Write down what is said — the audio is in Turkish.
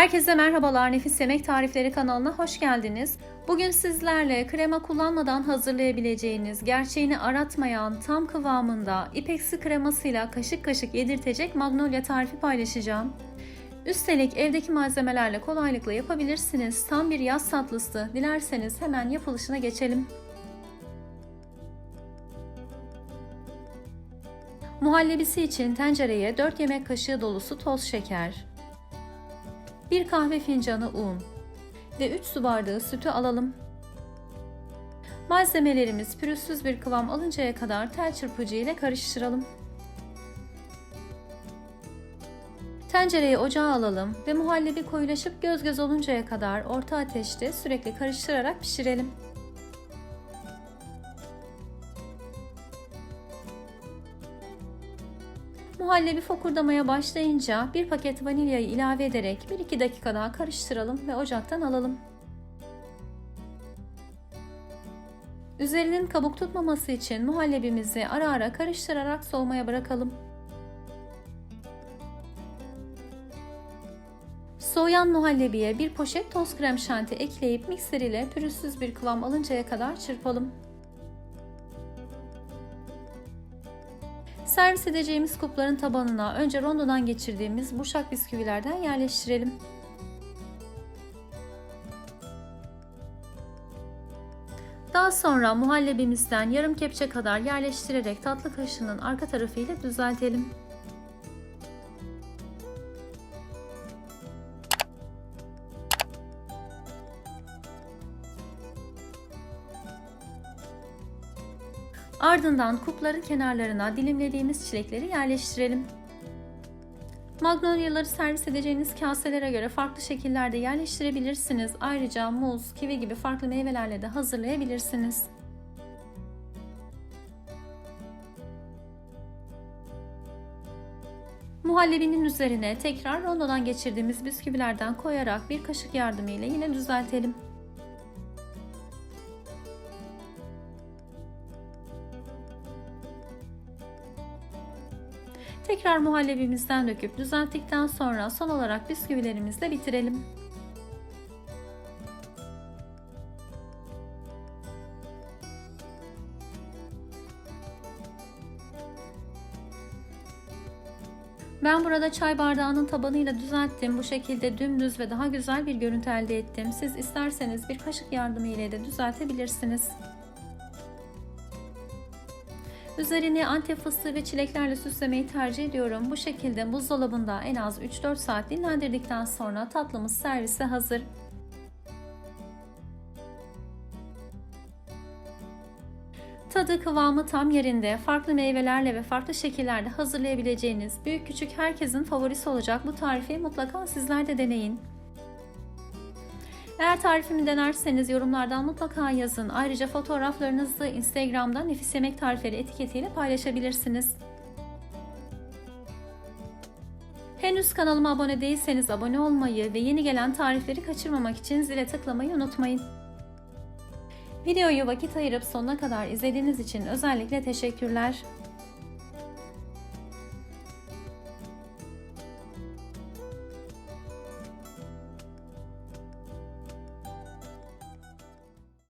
Herkese merhabalar Nefis Yemek Tarifleri kanalına hoş geldiniz. Bugün sizlerle krema kullanmadan hazırlayabileceğiniz, gerçeğini aratmayan, tam kıvamında ipeksi kremasıyla kaşık kaşık yedirtecek magnolia tarifi paylaşacağım. Üstelik evdeki malzemelerle kolaylıkla yapabilirsiniz. Tam bir yaz tatlısı. Dilerseniz hemen yapılışına geçelim. Muhallebisi için tencereye 4 yemek kaşığı dolusu toz şeker, 1 kahve fincanı un ve 3 su bardağı sütü alalım. Malzemelerimiz pürüzsüz bir kıvam alıncaya kadar tel çırpıcı ile karıştıralım. Tencereyi ocağa alalım ve muhallebi koyulaşıp göz göz oluncaya kadar orta ateşte sürekli karıştırarak pişirelim. Muhallebi fokurdamaya başlayınca bir paket vanilyayı ilave ederek 1-2 dakika daha karıştıralım ve ocaktan alalım. Üzerinin kabuk tutmaması için muhallebimizi ara ara karıştırarak soğumaya bırakalım. Soğuyan muhallebiye bir poşet toz krem şanti ekleyip mikser ile pürüzsüz bir kıvam alıncaya kadar çırpalım. Servis edeceğimiz kupların tabanına önce rondodan geçirdiğimiz burşak bisküvilerden yerleştirelim. Daha sonra muhallebimizden yarım kepçe kadar yerleştirerek tatlı kaşığının arka tarafıyla düzeltelim. Ardından kupların kenarlarına dilimlediğimiz çilekleri yerleştirelim. Magnolyaları servis edeceğiniz kaselere göre farklı şekillerde yerleştirebilirsiniz. Ayrıca muz, kivi gibi farklı meyvelerle de hazırlayabilirsiniz. Muhallebinin üzerine tekrar rondodan geçirdiğimiz bisküvilerden koyarak bir kaşık yardımıyla yine düzeltelim. Tekrar muhallebimizden döküp düzelttikten sonra son olarak bisküvilerimizle bitirelim. Ben burada çay bardağının tabanıyla düzelttim. Bu şekilde dümdüz ve daha güzel bir görüntü elde ettim. Siz isterseniz bir kaşık yardımı ile de düzeltebilirsiniz. Üzerini antep fıstığı ve çileklerle süslemeyi tercih ediyorum. Bu şekilde buzdolabında en az 3-4 saat dinlendirdikten sonra tatlımız servise hazır. Tadı kıvamı tam yerinde, farklı meyvelerle ve farklı şekillerde hazırlayabileceğiniz büyük küçük herkesin favorisi olacak bu tarifi mutlaka sizler de deneyin. Eğer tarifimi denerseniz yorumlardan mutlaka yazın. Ayrıca fotoğraflarınızı Instagram'da Nefis Yemek Tarifleri etiketiyle paylaşabilirsiniz. Henüz kanalıma abone değilseniz abone olmayı ve yeni gelen tarifleri kaçırmamak için zile tıklamayı unutmayın. Videoyu vakit ayırıp sonuna kadar izlediğiniz için özellikle teşekkürler.